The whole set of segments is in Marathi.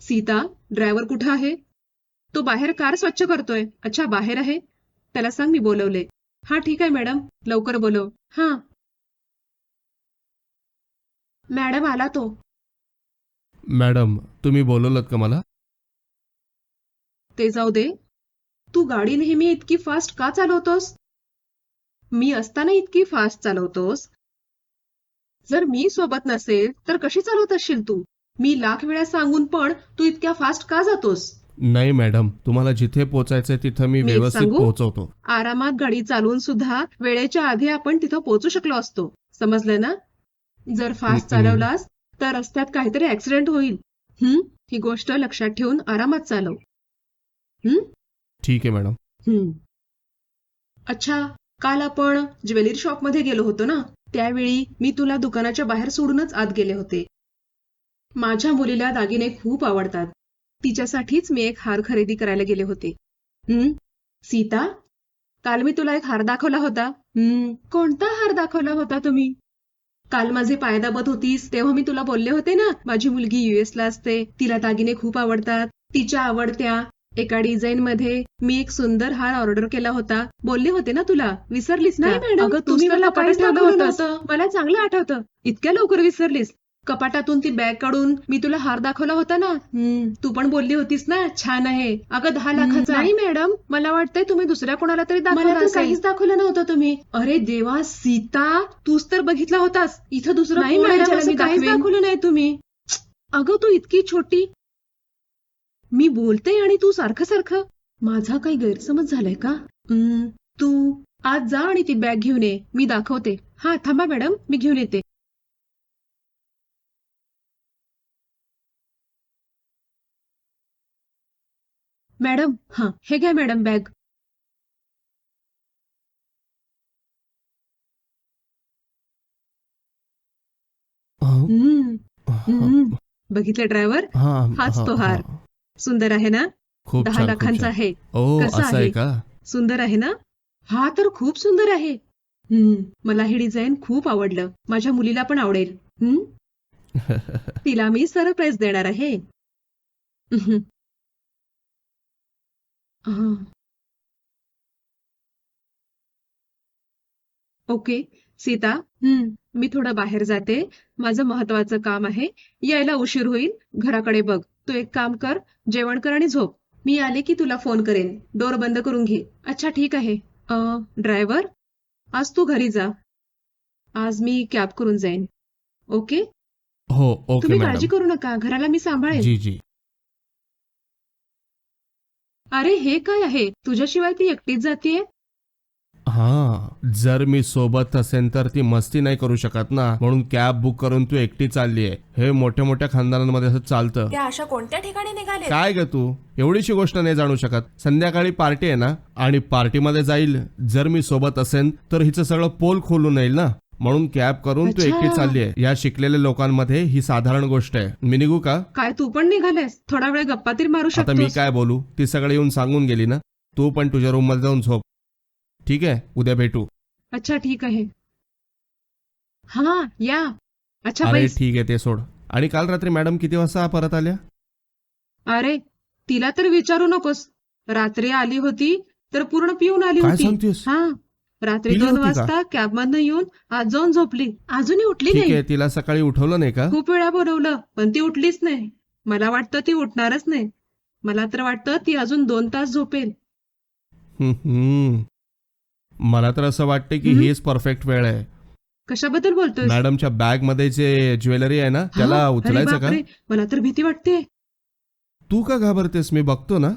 सीता ड्रायव्हर कुठं आहे? तो बाहेर कार स्वच्छ करतोय. अच्छा बाहेर आहे? त्याला सांग मी बोलवले. हा ठीक आहे मॅडम. लवकर बोलव. हा. मॅडम आला तो. मॅडम तुम्ही बोलवलं का मला? ते जाऊ दे. तू गाडी नेहमी इतकी फास्ट का चालवतोस? मी असताना इतकी फास्ट चालवतोस? जर मी सोबत नसेल तर कशी चालवत असशील तू? मी लाख वेळा सांगून पण तू इतक्या फास्ट का जातोस? नाही मॅडम तुम्हाला जिथे पोचायचंय तिथं मी मी एक व्यवस्थित सांगू? पोहोचवतो. आरामात गाडी चालवून सुद्धा वेळेच्या आधी आपण तिथं पोहोचू शकलो असतो. समजलं ना? जर फास्ट हम्म. चालवलास तर रस्त्यात काहीतरी ऍक्सिडेंट होईल. हम्म ही गोष्ट लक्षात ठेवून आरामात चालव. ठीक आहे मॅडम हम्म अच्छा काल आपण ज्वेलरी शॉपमध्ये गेलो होतो ना? त्यावेळी मी तुला दुकानाच्या बाहेर सोडूनच आत गेले होते. माझ्या मुलीला दागिने खूप आवडतात. तिच्यासाठीच मी एक हार खरेदी करायला गेले होते. हम्म सीता? काल मी तुला एक हार दाखवला होता. हम्म कोणता हार दाखवला होता तुम्ही? काल माझे पाय दाबत होतीस तेव्हा मी तुला बोलले होते ना माझी मुलगी युएस ला असते तिला दागिने खूप आवडतात. तिच्या आवडत्या एका डिझाईन मध्ये मी एक सुंदर हार ऑर्डर केला होता. बोलले होते ना तुला विसरलीस ना? मॅडम, अगं तुम्ही तुम्ही मला मला चांगलं आठवतं. इतक्या लवकर विसरलीस. कपाटातून ती बॅग काढून मी तुला हार दाखवला होता ना? तू पण बोलली होतीस ना? छान आहे. अगं दहा लाखाचा नाही मॅडम. मला वाटतंय तुम्ही दुसऱ्या कोणाला तरी दाखवलं. काहीच दाखवलं नव्हतं तुम्ही. अरे देवा सीता तूच तर बघितला होतास. इथं दुसरं नाही मॅडम, काहीच? दाखवलं नाही तुम्ही. अगं तू इतकी छोटी. मी बोलते आणि तू सारखं सारखं. माझा काही गैरसमज झालाय का? तू आज जा आणि ती बॅग घेऊन ये. मी दाखवते. हा थांबा मॅडम. मी घेऊन येते. मॅडम हा हे घ्या मॅडम बॅग? हम्म, हम्म. बघितलं ड्रायव्हर हं, हाच तो हार. हं. सुंदर आहे ना खूप दहा छान खूप लाखांचा छान. आहे ओ कसा असं आहे आहे? का सुंदर आहे ना हा तर खूप सुंदर आहे हम्म मला हे डिझाईन खूप आवडलं माझ्या मुलीला पण आवडेल हम्म तिला मी सरप्राईज देणार आहे. हा. ओके. सीता हम्म. मी थोडं बाहेर जाते. माझं महत्वाचं काम आहे. यायला उशीर होईल. घराकडे बघ. तू एक काम कर. जेवण कर आणि झोप. मी आले की तुला फोन करेन. डोर बंद करून घे. अच्छा ठीक आहे. अं, ड्रायव्हर? आज तू घरी जा. आज मी कॅब करून जाईन. ओके? हो ओके तुम्ही काळजी मॅडम. करू नका. घराला मी सांभाळेन. जी जी. अरे हे काय आहे? तुझ्याशिवाय ती एकटीच जातीये? हा जर मी सोबत असेन तर ती मस्ती नाही करू शकत ना. म्हणून कॅब बुक करून तू एकटी चालली आहे हे मोठ्या मोठ्या खानदानांमध्ये असं चालतं. त्या अशा कोणत्या ठिकाणी निघाले काय ग तू? एवढीशी गोष्ट नाही जाणू शकत. संध्याकाळी पार्टी आहे ना? आणि पार्टीमध्ये जाईल. जर मी सोबत असेन तर हिचं सगळं पोल खोलून येईल ना? म्हणून कॅब करून तू अच्छा. एकटी चालली आहे या शिकलेल्या लोकांमध्ये ही साधारण गोष्ट आहे. मी निघू का? काय तू पण निघालेस? थोडा वेळ गप्पा तरी मारू आता मी शकतो काय बोलू? ती सगळे येऊन सांगून गेली ना? तू पण तुझ्या रूममध्ये जाऊन झोप. ठीक आहे? उद्या भेटू. अच्छा ठीक आहे. हा या. अच्छा अरे बैस ठीक आहे ते सोड. आणि काल रात्री मॅडम किती वाजता परत आल्या? अरे तिला तर विचारू नकोस. रात्री आली होती तर पूर्ण पिऊन आली काय होती. सांगतेस? हा. रात्री दोन? वाजता कॅब मधनं येऊन आज जाऊन झोपली. अजूनही उठली ठीक नाही. आहे तिला सकाळी उठवलं नाही का? खूप वेळा बोलवलं पण ती उठलीच नाही. मला वाटतं ती उठणारच नाही. मला तर वाटतं ती अजून दोन तास झोपेल. हम्म, हम्म. मला तर असं वाटतं की हम्म. हीच परफेक्ट वेळ आहे. कशाबद्दल बोलतोय मॅडमच्या बॅगमध्ये जे ज्वेलरी आहे ना त्याला उचलायचं का? मला तर भीती वाटते. तू का घाबरतेस? मी बघतो ना.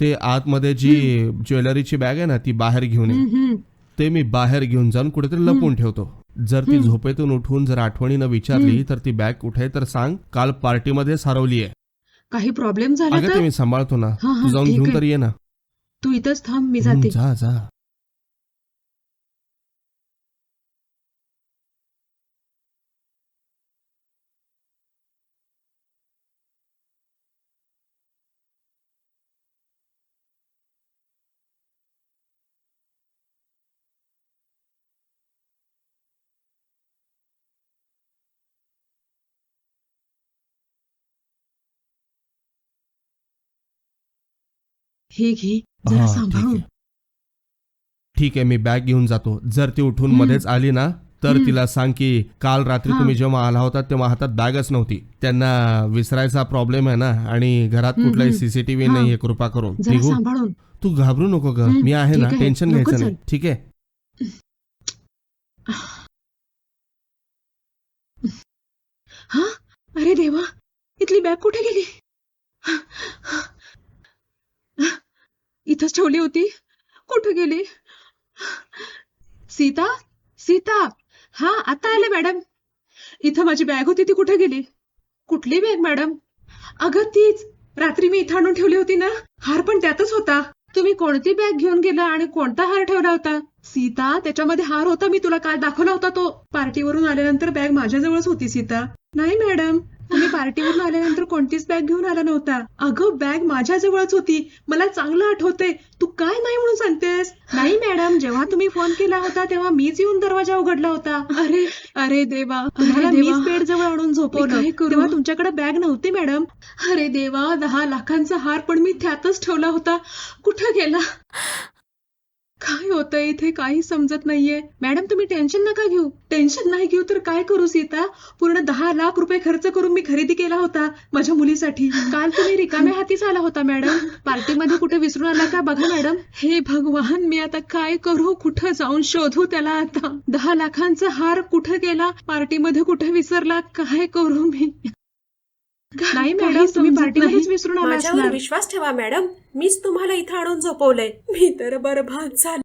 ते आतमध्ये जी ज्वेलरीची बॅग आहे ना ती बाहेर घेऊन ये. ते मी बाहेर घेऊन जाऊन कुठेतरी लपून ठेवतो. जर ती. झोपेतून उठून जर आठवणीनं विचारली. तर ती बॅग कुठे आहे तर सांग काल पार्टीमध्ये हरवली आहे. काही प्रॉब्लेम झाला तर? मी सांभाळतो ना. तू जाऊन घेऊन. तर ये ना. तू इथंच थांब मी जाते. जा जा. हे घे हा, ठीक सांभाळून आहे. ठीक आहे मी बॅग घेऊन जातो जर ती उठून हम्म. मध्येच आली ना तर हम्म. तिला सांग की काल रात्री हा. तुम्ही जेव्हा आला होता तेव्हा हातात बॅगच नव्हती त्यांना विसरायचा प्रॉब्लेम आहे ना आणि घरात हम्म, कुठलाही हम्म. सीसीटीव्ही हा. नाहीये कृपा करून जरा निघू सांभाळून तू घाबरू नको ग हम्म, मी आहे ठीक ना आहे. टेन्शन नको घ्यायचं नाही चल. ठीक आहे हा अरे देवा इथली बॅग कुठे गेली इथंच ठेवली होती. कुठे गेली? सीता सीता. हा आता आले मॅडम. इथं माझी बॅग होती ती कुठे गेली? कुठली बॅग मॅडम? अगं तीच. रात्री मी इथं आणून ठेवली होती ना. हार पण त्यातच होता. तुम्ही कोणती बॅग घेऊन गेला आणि कोणता हार ठेवला होता? सीता त्याच्यामध्ये हार होता मी तुला काल दाखवला होता तो. पार्टीवरून आल्यानंतर बॅग माझ्याजवळच होती सीता. नाही मॅडम. तुम्ही पार्टीवरून आल्यानंतर कोणतीच बॅग घेऊन आला नव्हता. अगं बॅग माझ्याजवळच होती. मला चांगलं आठवतंय. तू काय नाही म्हणून सांगतेस? नाही मॅडम जेव्हा तुम्ही फोन केला होता तेव्हा मीच येऊन दरवाजा उघडला होता. अरे. अरे देवा. तुम्हाला. मीच बेड जवळ आणून झोपवलं? तेव्हा तुमच्याकडे बॅग नव्हती मॅडम अरे देवा दहा लाखांचा हार पण मी त्यातच ठेवला होता. कुठं गेला? काय होतंय? इथे काही समजत नाहीये. मॅडम तुम्ही टेन्शन नका घेऊ. टेन्शन नाही घेऊ तर काय करू सीता? पूर्ण दहा लाख रुपये खर्च करून मी खरेदी केला होता माझ्या मुलीसाठी. काल तुम्ही रिकाम्या हातीच आला होता मॅडम. पार्टीमध्ये कुठे विसरून आला का? बघा मॅडम. हे भगवान मी आता काय करू? कुठं जाऊन शोधू त्याला आता? दहा लाखांचा हार कुठं गेला? पार्टीमध्ये कुठे विसरला? काय करू मी? नाही मॅडम तुम्ही पार्टीमध्येच. विसरून आला माझ्यावर विश्वास ठेवा मॅडम. मीच तुम्हाला इथं आणून झोपवलंय. मी तर बरबाद झाले.